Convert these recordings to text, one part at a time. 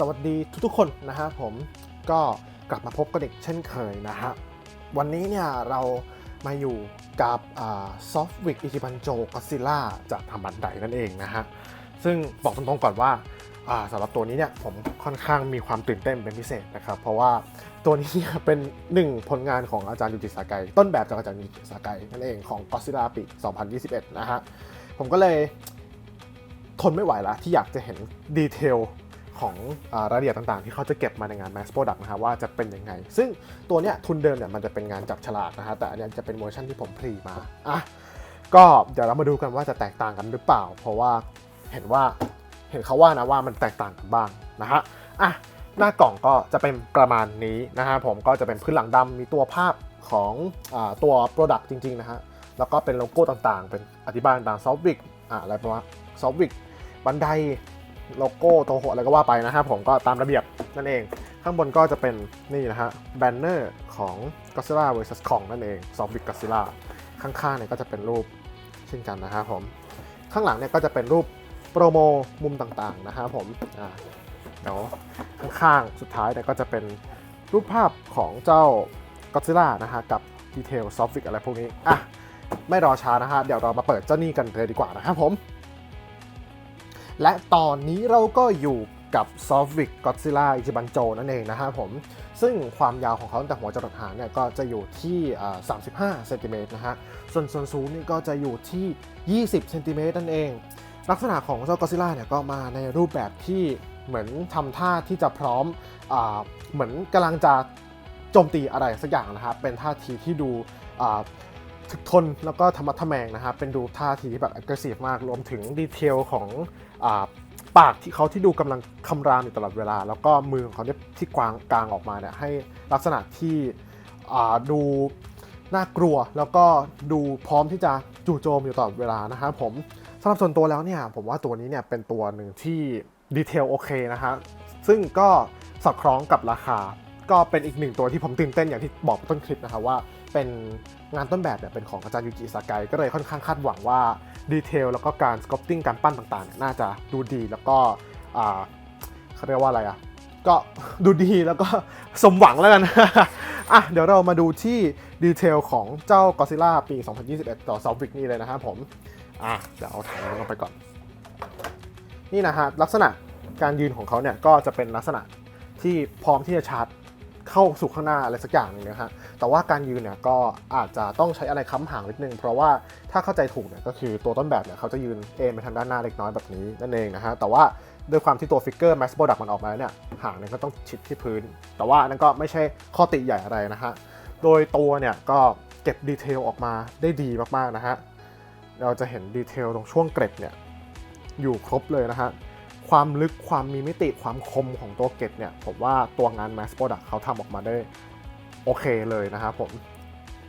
สวัสดีทุกๆคนนะฮะผมก็กลับมาพบกับเด็กเช่นเคยนะฮะ วันนี้เนี่ยเรามาอยู่กับซอฟต์วิกอิจิบันโจก็ซิล่าจากทำบันไดนั่นเองนะฮะ ซึ่งบอกตรงๆก่อนว่าาสำหรับตัวนี้เนี่ยผมค่อนข้างมีความตื่นเต้นเป็นพิเศษนะครับ เพราะว่าตัวนี้เนี่ยเป็นหนึ่งผลงานของอาจารย์ยูจิสาไกต้นแบบจากอาจารย์ยูจิสาไกนั่นเองของก็ซิล่าปี 2021 นะฮะ ผมก็เลยทนไม่ไหวล้วที่อยากจะเห็นดีเทล ของอารายละเอียดต่างๆ ที่เขาจะเก็บมาในงาน Mass Product นะฮะว่าจะเป็นยังไง ซึ่งตัวเนี้ยทุนเดิมเนี่ยมันจะเป็นงานจับฉลากนะฮะแต่อันนี้จะเป็นเวอร์ชันที่ผมพรีมาอะก็เดี๋ยวเรามาดูกันว่าจะแตกต่างกันหรือเปล่า เพราะว่าเห็นว่าเห็นเขาว่านะว่ามันแตกต่างกันบ้างนะฮะอะหน้ากล่องก็จะเป็นประมาณนี้นะฮะผมก็จะเป็นพื้นหลังดำมีตัวภาพของอตัว Product จริง ๆ นะฮะ แล้วก็เป็นโลโก้ต่างๆ เป็นอธิบายต่างๆซอฟต์วิกอะอะไรประมาณซอฟต์วิกบันได โลโก้โตโหอะไรก็ว่าไปนะครับผมก็ตามระเบียบนั่นเอง ข้างบนก็จะเป็นนี่นะฮะแบนเนอร์ของ Godzilla vs Kong นั่นเอง s o f t w i c Godzilla ข้างๆเนี่ยก็จะเป็นรูปเช่นกันนะครับผมข้างหลังเนี่ยก็จะเป็นรูปโปรโมมุมต่างๆนะครับผมอ่าเดี๋ยวข้างๆสุดท้ายเนี่ยก็จะเป็นรูปภาพของเจ้า Godzilla นะฮะกับดีเทล s o f t w i c อะไรพวกนี้อะไม่รอช้านะฮะเดี๋ยวเรามาเปิดเจ้านี่กันเลยดีกว่านะครับผม และตอนนี้เราก็อยู่กับ s o f t w i c Godzilla อิจิบันโจนั่นเองนะครับผม ซึ่งความยาวของเขาตั้งแต่หัวจรดหางเนี่ยก็จะอยู่ที่ 35 เซนติเมตรนะฮะ ส่วนส่วนสูงนี่ก็จะอยู่ที่ 20 เซนติเมตรนั่นเอง ลักษณะของเจ้า Godzilla เนี่ยก็มาในรูปแบบที่เหมือนทำท่าที่จะพร้อมอเหมือนกำลังจะโจมตีอะไรสักอย่างนะครับ เป็นท่าทีที่ดูถึกทนแล้วก็ธรรมะทแมงนะครับ เป็นดูท่าทีที่แบบ aggressive มาก รวมถึงดีเทลของ ปากที่เขาที่ดูกำลังคำรามอยู่ตลอดเวลา แล้วก็มือของเขาเนี่ยที่กวางกลางออกมาเนี่ยให้ลักษณะที่ดูน่ากลัว แล้วก็ดูพร้อมที่จะจู่โจมอยู่ตลอดเวลานะครับผมสำหรับส่วนตัวแล้วเนี่ยผมว่าตัวนี้เนี่ยเป็นตัวหนึ่งที่ดีเทลโอเคนะฮะซึ่งก็สอดคล้องกับราคา ก็เป็นอีกหนึ่งตัวที่ผมตื่นเต้นอย่างที่บอกต้นคลิปนะครับว่าเป็นงานต้นแบบเนี่ยเป็นของอาจารย์ยูจิสากายก็เลยค่อนข้างคาดหวังว่าดีเทลแล้วก็การสกอปติ้งการปั้นต่างๆเนี่ยน่าจะดูดีแล้วก็เขาเรียกว่าอะไรอะก็ดูดีแล้วก็สมหวังแล้วกันอะเดี๋ยวเรามาดูที่ดีเทลของเจ้า Godzilla ปี 2021 ต่อ s o f t w i c นี่เลยนะครับผมอะเดี๋ยวเอาถังนี้ลงไปก่อน นี่นะฮะลักษณะการยืนของเขาเนี่ยก็จะเป็นลักษณะที่พร้อมที่จะชาร์จ เข้าสู่ข้างหน้าอะไรสักอย่างนึงนะฮะแต่ว่าการยืนเนี่ยก็อาจจะต้องใช้อะไรค้ำหางนิดนึง เพราะว่าถ้าเข้าใจถูกเนี่ยก็คือตัวต้นแบบเนี่ยเขาจะยืนเอ็นไปทางด้านหน้าเล็กน้อยแบบนี้นั่นเองนะฮะแต่ว่าด้วยความที่ตัวฟิกเกอร์แมสโปรดักมันออกมาแล้วเนี่ยหางเนี่ยก็ต้องชิดที่พื้น แต่ว่านั่นก็ไม่ใช่ข้อติใหญ่อะไรนะฮะโดยตัวเนี่ยก็เก็บดีเทลออกมาได้ดีมากๆนะฮะเราจะเห็นดีเทลตรงช่วงเกร็ดเนี่ยอยู่ครบเลยนะฮะ ความลึกความมีมิติความคมของตัวเกตเนี่ย ผมว่าตัวงาน Mass Product เขาทำออกมาได้โอเคเลยนะครับผม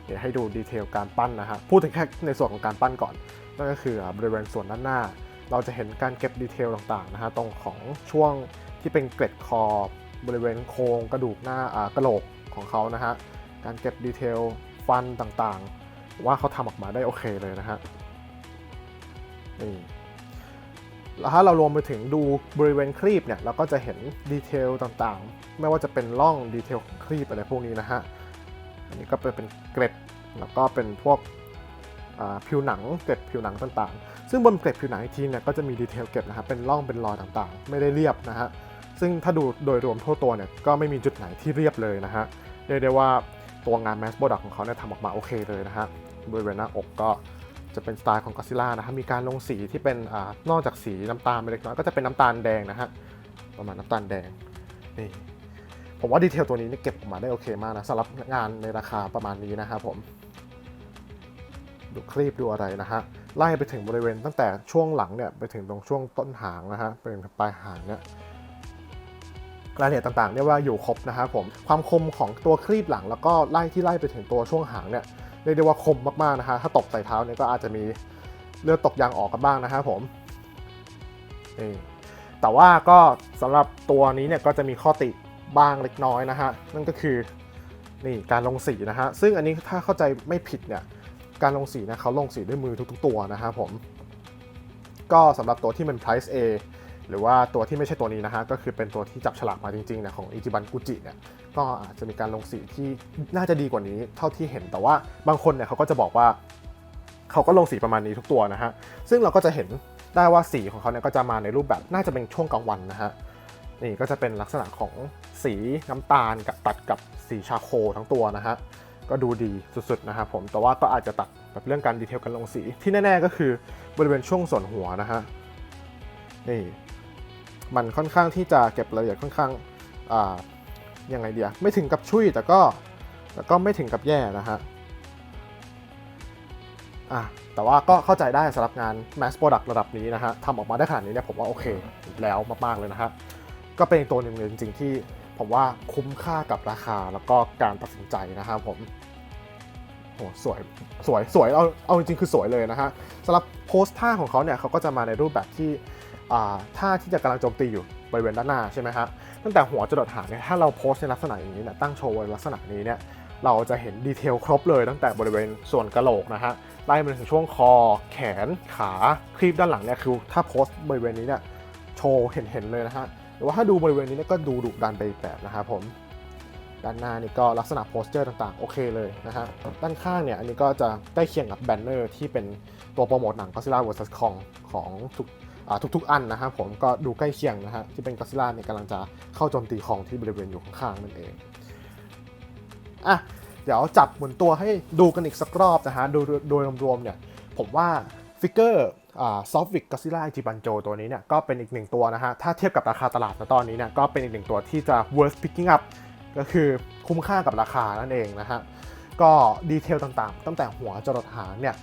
เดี๋ยวให้ดูดีเทลการปั้นนะฮะพูดถึงแค่ในส่วนของการปั้นก่อน นั่นก็คือบริเวณส่วนด้านหน้า เราจะเห็นการเก็บดีเทลต่างๆนะฮะตรงของช่วงที่เป็นเกร็ดคอบริเวณโครงกระดูกหน้ากระโหลกของเขานะฮะการเก็บดีเทลฟันต่างๆ ว่าเขาทำออกมาได้โอเคเลยนะฮะนี่ แล้วถ้าเรารวมไปถึงดูบริเวณครีบเนี่ยเราก็จะเห็นดีเทลต่างๆ ไม่ว่าจะเป็นร่องดีเทลของครีบอะไรพวกนี้นะฮะอันนี้ก็เป็นเกร็ดแล้วก็เป็นพวกผิวหนังเกร็ดผิวหนังต่างๆ ซึ่งบนเกร็ดผิวหนังอีกทีเนี่ยก็จะมีดีเทลเก็บนะครับเป็นร่องเป็นรอยต่างๆ ไม่ได้เรียบนะฮะซึ่งถ้าดูโดยรวมทั่วตัวเนี่ยก็ไม่มีจุดไหนที่เรียบเลยนะฮะเรียกได้ว่าตัวงาน Mass Product ของเขาเนี่ยทำออกมาโอเคเลยนะฮะบริเวณหน้าอกก็ จะเป็นสไตล์ของ Godzilla นะครับมีการลงสีที่เป็นอนอกจากสีน้ำตาลไปเล็กน้อยก็จะเป็นน้ำตาลแดงนะฮะประมาณน้ำตาลแดงนี่ผมว่าดีเทลตัวนี้นี่เก็บออกมาได้โอเคมากนะสำหรับงานในราคาประมาณนี้นะครับผม ดูคลีบดูอะไรนะฮะไล่ไปถึงบริเวณตั้งแต่ช่วงหลังเนี่ยไปถึงตรงช่วงต้นหางนะฮะไปถึงปลายหางเนี่ยรายละเอียดต่างๆเรียกว่าอยู่ครบนะครับผมความคมของตัวครีบหลังแล้วก็ไล่ที่ไล่ไปถึงตัวช่วงหางเนี่ย เรียกได้ว่าคมมากๆนะฮะถ้าตกใส่เท้าเนี่ยก็อาจจะมีเลือดตกยางออกกันบ้างนะครับผมนี่แต่ว่าก็สำหรับตัวนี้เนี่ยก็จะมีข้อติบ้างเล็กน้อยนะฮะนั่นก็คือนี่การลงสีนะฮะซึ่งอันนี้ถ้าเข้าใจไม่ผิดเนี่ยการลงสีนะเขาลงสีด้วยมือทุกๆ ตัวนะครับผม ก็สำหรับตัวที่เป็น price A หรือว่าตัวที่ไม่ใช่ตัวนี้นะฮะก็คือเป็นตัวที่จับฉลากมาจริงๆเนี่ยของอิจิบันกุจิเนี่ยก็อาจจะมีการลงสีที่น่าจะดีกว่านี้เท่าที่เห็นแต่ว่าบางคนเนี่ยเขาก็จะบอกว่าเขาก็ลงสีประมาณนี้ทุกตัวนะฮะซึ่งเราก็จะเห็นได้ว่าสีของเขาเนี่ยก็จะมาในรูปแบบน่าจะเป็นช่วงกลางวันนะฮะนี่ก็จะเป็นลักษณะของสีน้ำตาลกับตัดกับสีชาโคทั้งตัวนะฮะก็ดูดีสุดๆนะครับผมแต่ว่าก็อาจจะตัดแบบเรื่องการดีเทลการลงสีที่แน่ ๆ ก็คือบริเวณช่วงส่วนหัวนะฮะนี่ มันค่อนข้างที่จะเก็บรายละเอียดค่อนข้างยังไงเดียไม่ถึงกับชุยแต่ก็แต่ก็ไม่ถึงกับแย่นะฮะอะแต่ว่าก็เข้าใจได้สำหรับงาน mass product ระดับนี้นะฮะทำออกมาได้ขนาดนี้เนี่ยผมว่าโอเคแล้วมากๆเลยนะฮะก็เป็นตัวหนึ่งเลยจริง ๆ ที่ผมว่าคุ้มค่ากับราคาแล้วก็การตัดสินใจนะครับผมโหสวยสวยสวยเอาเอาจริงๆคือสวยเลยนะฮะสำหรับโพสท่าของเขาเนี่ยเขาก็จะมาในรูปแบบที่ ท่าที่จะกำลังโจมตีอยู่บริเวณด้านหน้าใช่ไหมฮะตั้งแต่หัวจรดหางเนี่ยถ้าเราโพสในลักษณะอย่างนี้เนี่ยตั้งโชว์ในลักษณะนี้เนี่ยเราจะเห็นดีเทลครบเลยตั้งแต่บริเวณส่วนกระโหลกนะฮะไล่มาถึงช่วงคอ แขนขาครีบด้านหลังเนี่ยคือถ้าโพสบริเวณนี้เนี่ยโชว์เห็นๆเลยนะฮะหรือว่าถ้าดูบริเวณนี้เนี่ยก็ดูดุดันไปอีกแบบนะครับผมด้านหน้านี่ก็ลักษณะโปสเจอร์ต่างๆ โอเคเลยนะฮะด้านข้างเนี่ยอันนี้ก็จะใกล้เคียงกับแบนเนอร์ที่เป็นตัวโปรโมทหนัง Godzilla vs Kong ของทุกอ่า ทุกๆ อันนะครับผมก็ดูใกล้เคียงนะฮะที่เป็น Godzilla เนี่ยกำลังจะเข้าโจมตีของที่บริเวณอยู่ข้างๆนั่นเองอะเดี๋ยวจับหมุนตัวให้ดูกันอีกสักรอบนะฮะโดยโดยรวมๆเนี่ยผมว่าฟิกเกอร์ซอฟต์วิกกัสซิล่าจิบันโจตัวนี้เนี่ยก็เป็นอีกหนึ่งตัวนะฮะถ้าเทียบกับราคาตลาดณตอนนี้เนี่ยก็เป็นอีกหนึ่งตัวที่จะ worth picking up ก็คือคุ้มค่ากับราคานั่นเองนะฮะก็ดีเทลต่างๆ ตั้งแต่หัวจรดหางเนี่ย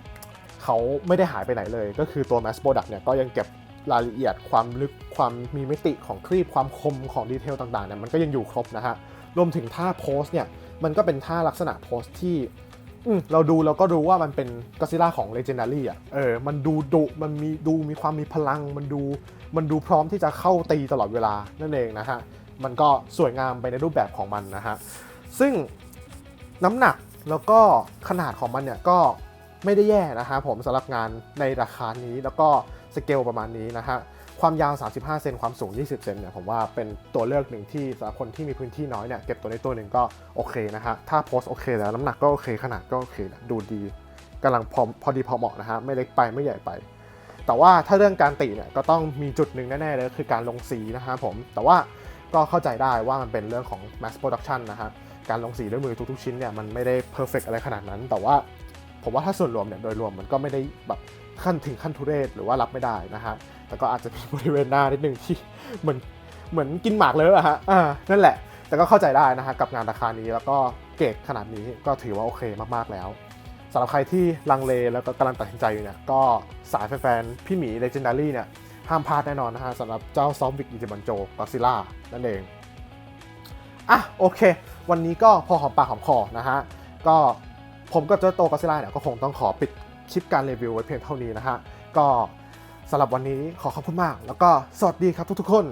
เขาไม่ได้หายไปไหนเลย ก็คือตัว Mass Product เนี่ยก็ยังเก็บ รายละเอียดความลึกความมีมิติของครีบความคมของดีเทลต่างๆเนี่ยมันก็ยังอยู่ครบนะฮะรวมถึงท่าโพสเนี่ยมันก็เป็นท่าลักษณะโพสที่อเราดูเราก็รู้ว่ามันเป็นก็ซิล่าของ Legendary อะเออมันดูดุมันมีดูมีความมีพลัง มันดูมันดูพร้อมที่จะเข้าตีตลอดเวลานั่นเองนะฮะมันก็สวยงามไปในรูปแบบของมันนะฮะซึ่งน้ำหนักแล้วก็ขนาดของมันเนี่ยก็ไม่ได้แย่นะฮะผมสำหรับงานในราคานี้แล้วก็ สเกลประมาณนี้นะฮะความยาว 35 เซนความสูง 20 เซนเนี่ยผมว่าเป็นตัวเลือกหนึ่งที่สำหรับคนที่มีพื้นที่น้อยเนี่ยเก็บตัวในตัวหนึ่งก็โอเคนะฮะถ้าโพสโอเคแล้วน้ำหนักก็โอเคขนาดก็โอเคนะดูดีกำลังพอพอดีพอเหมาะนะฮะไม่เล็กไปไม่ใหญ่ไป แต่ว่าถ้าเรื่องการติเนี่ยก็ต้องมีจุดหนึ่งแน่ๆเลยคือการลงสีนะฮะผมแต่ว่าก็เข้าใจได้ว่ามันเป็นเรื่องของ mass production นะฮะการลงสีด้วยมือทุกๆชิ้นเนี่ยมันไม่ได้ perfect อะไรขนาดนั้น แต่ว่าผมว่าถ้าส่วนรวมเนี่ยโดยรวมมันก็ไม่ได้แบบ ขั้นถึงขั้นทุเรศหรือว่ารับไม่ได้นะฮะแต่ก็อาจจะมีบริเวณหน้านิดนึงที่เหมือนเหมือนกินหมากเลยอะฮะอ่านั่นแหละ แต่ก็เข้าใจได้นะฮะกับงานราคานี้แล้วก็เกรดขนาดนี้ก็ถือว่าโอเคมากๆแล้วสำหรับใครที่ลังเลแล้วก็กำลังตัดสินใจอยู่เนี่ยก็สายแฟนๆพี่หมี Legendary เนี่ยห้ามพลาดแน่นอนนะฮะสำหรับเจ้าซอฟวิกอิจิบันโจกอซิล่านั่นเองอะโอเค วันนี้ก็พอหอมปากหอมคอนะฮะก็ผมกับเจ้าโตกอซิล่าเนี่ยก็คงต้องขอปิด คลิปการรีวิวไว้เพียงเท่านี้นะฮะก็สำหรับวันนี้ขอขอบคุณมาก แล้วก็สวัสดีครับทุกๆคน